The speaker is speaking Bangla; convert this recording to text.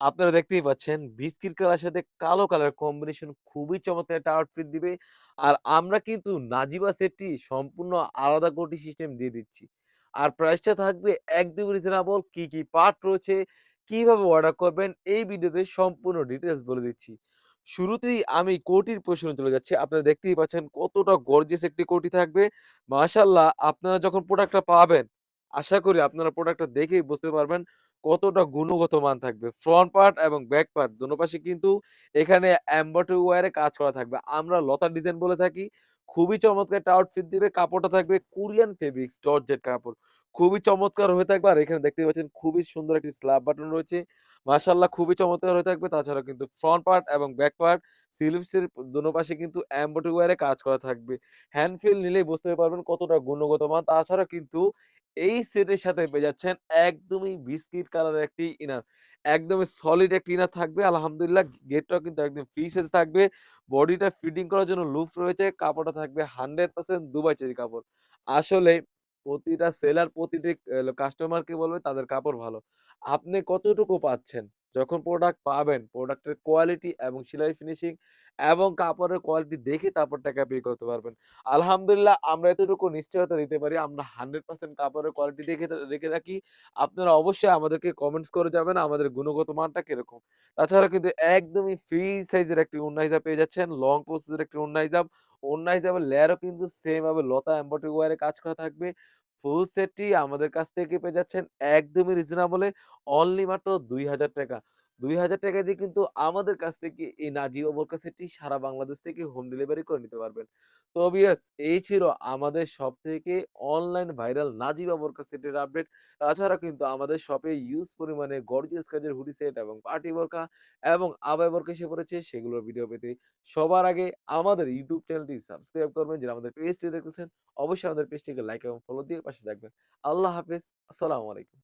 আপনারা দেখতেই পাচ্ছেন বিস্কিট কালার সাথে কালো কালার কম্বিনেশন খুবই চমৎকার একটা আউটফিট দিবে। আর আমরা কিন্তু নাজিবা সেটটি সম্পূর্ণ আলাদা কোটি সিস্টেম দিয়ে দিচ্ছি। আর প্রাইসটা থাকবে একদম রিজনেবল কি, কি পার্ট রয়েছে, কীভাবে অর্ডার করবেন এই ভিডিওতে সম্পূর্ণ ডিটেলস বলে দিচ্ছি। শুরুতেই আমি কোটির পোরশনে চলে যাচ্ছি। আপনারা দেখতেই পাচ্ছেন কতটা গর্জিয়াস একটি কোটি থাকবে। মাশাআল্লাহ আপনারা যখন প্রোডাক্টটা পাবেন, আশা করি আপনারা প্রোডাক্টটা দেখেই বুঝতে পারবেন কতটা গুণগত মান থাকবে। ফ্রন্ট পার্ট এবং ব্যাক পার্ট দোনো পাশে কিন্তু এখানে এমব্রয়ডারি ওয়্যারে কাজ করা থাকবে। আমরা লতার ডিজাইন বলে থাকি। খুবই চমৎকার একটা আউটফিট দিবে। কাপড়টা থাকবে কোরিয়ান ফেব্রিক্স জর্জেট কাপড়। খুবই চমৎকার হয়ে থাকবে। আর এখানে দেখতে পাচ্ছেন খুবই সুন্দর একটি স্ল্যাব বাটন রয়েছে। মাশাআল্লাহ খুবই চমৎকার হয়ে থাকবে। তাছাড়া কিন্তু ফ্রন্ট পার্ট এবং ব্যাক পার্ট স্লিভসের দোনো পাশে কিন্তু এমব্রয়ডারি ওয়্যারে কাজ করা থাকবে। হ্যান্ড ফিল নিলেই বুঝতে পারবেন কতটা গুণগত মান। তাছাড়া কিন্তু এই সেটের সাথে পেয়ে যাচ্ছেন একদমই বিস্কিট কালারের একটি ইনার। একদমই সলিড একটি ইনার থাকবে। আলহামদুলিল্লাহ গেটটাও কিন্তু একদম ফ্রি থাকবে। বডিটা ফিটিং করার জন্য লুফ রয়েছে। কাপড়টা থাকবে 100% দুবাই চেরি কাপড়। আসলে প্রতিটা সেলার প্রতিটি কাস্টমারকে বলবে তাদের কাপড় ভালো। আপনি কতটুকু পাচ্ছেন? যখন প্রোডাক্ট পাবেন, প্রোডাক্টের কোয়ালিটি এবং সেলাই ফিনিশিং এবং কাপড়ের কোয়ালিটি দেখে তারপর টাকা পে করতে পারবেন। আলহামদুলিল্লাহ আমরা এতটুকু নিশ্চয়তা দিতে পারি। আমরা 100% কাপড়ের কোয়ালিটি দেখে রেখে রাখি। আপনারা অবশ্যই আমাদেরকে কমেন্টস করে যাবেন আমাদের গুণগত মানটা কীরকম। তাছাড়া কিন্তু একদমই ফ্রি সাইজের একটি ওড়না হিজাব পেয়ে যাচ্ছেন। লং প্রসেসের একটি ওড়না হিজাব। ওড়না হিজাবের লেয়ারও কিন্তু সেম ভাবে লতা এমব্রয়ডারি ওয়ারে কাজ করা থাকবে। ফুল সেটটি আমাদের কাছ থেকে পেয়ে যাচ্ছেন একদমই রিজনেবলে অনলি মাত্র ৳২,০০০ ৳২,০০০ দিয়ে কিন্তু আমাদের কাছ থেকে এই নাজিবা বোরকা সেটটি সারা বাংলাদেশ থেকে হোম ডেলিভারি করে নিতে পারবেন। তো ভিউয়ার্স এই ছিল আমাদের শপ থেকে অনলাইন ভাইরাল নাজিবা বোরকা সেটের আপডেট। তাছাড়া কিন্তু আমাদের শপে হিউজ পরিমাণে গর্জিয়াস কাজের হুডি সেট এবং পার্টি বোরকা এবং আবায়া বোরকা এসে পড়েছে সেগুলোর ভিডিও পেতে সবার আগে আমাদের ইউটিউব চ্যানেলটি সাবস্ক্রাইব করবেন। যারা আমাদের পেজটি দেখতেছেন অবশ্যই আমাদের পেজটিকে লাইক এবং ফলো দিয়ে পাশে থাকবেন। আল্লাহ হাফেজ। আসসালামু আলাইকুম।